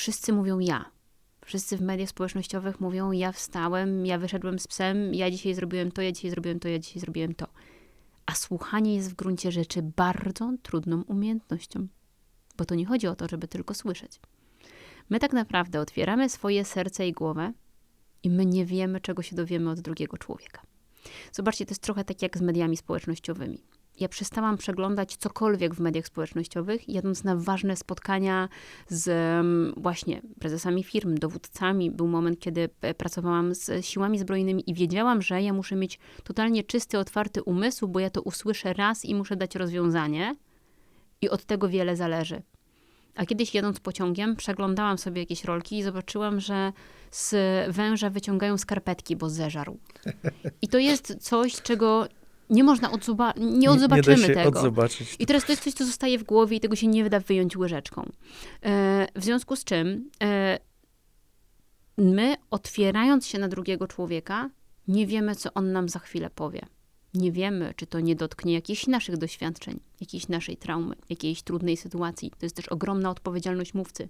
wszyscy mówią ja. Wszyscy w mediach społecznościowych mówią: Ja wstałem, ja wyszedłem z psem, ja dzisiaj zrobiłem to, ja dzisiaj zrobiłem to, ja dzisiaj zrobiłem to. A słuchanie jest w gruncie rzeczy bardzo trudną umiejętnością, bo to nie chodzi o to, żeby tylko słyszeć. My tak naprawdę otwieramy swoje serce i głowę i my nie wiemy, czego się dowiemy od drugiego człowieka. Zobaczcie, to jest trochę tak jak z mediami społecznościowymi. Ja przestałam przeglądać cokolwiek w mediach społecznościowych, jadąc na ważne spotkania z właśnie prezesami firm, dowódcami. Był moment, kiedy e, pracowałam z siłami zbrojnymi i wiedziałam, że ja muszę mieć totalnie czysty, otwarty umysł, bo ja to usłyszę raz i muszę dać rozwiązanie. I od tego wiele zależy. A kiedyś jadąc pociągiem, przeglądałam sobie jakieś rolki i zobaczyłam, że z węża wyciągają skarpetki, bo zeżarł. I to jest coś, czego nie można odzoba- nie odzobaczymy nie da się tego. odzobaczyć. I teraz to jest coś, co zostaje w głowie i tego się nie da wyjąć łyżeczką. E, w związku z czym e, my, otwierając się na drugiego człowieka, nie wiemy, co on nam za chwilę powie. Nie wiemy, czy to nie dotknie jakichś naszych doświadczeń, jakiejś naszej traumy, jakiejś trudnej sytuacji. To jest też ogromna odpowiedzialność mówcy.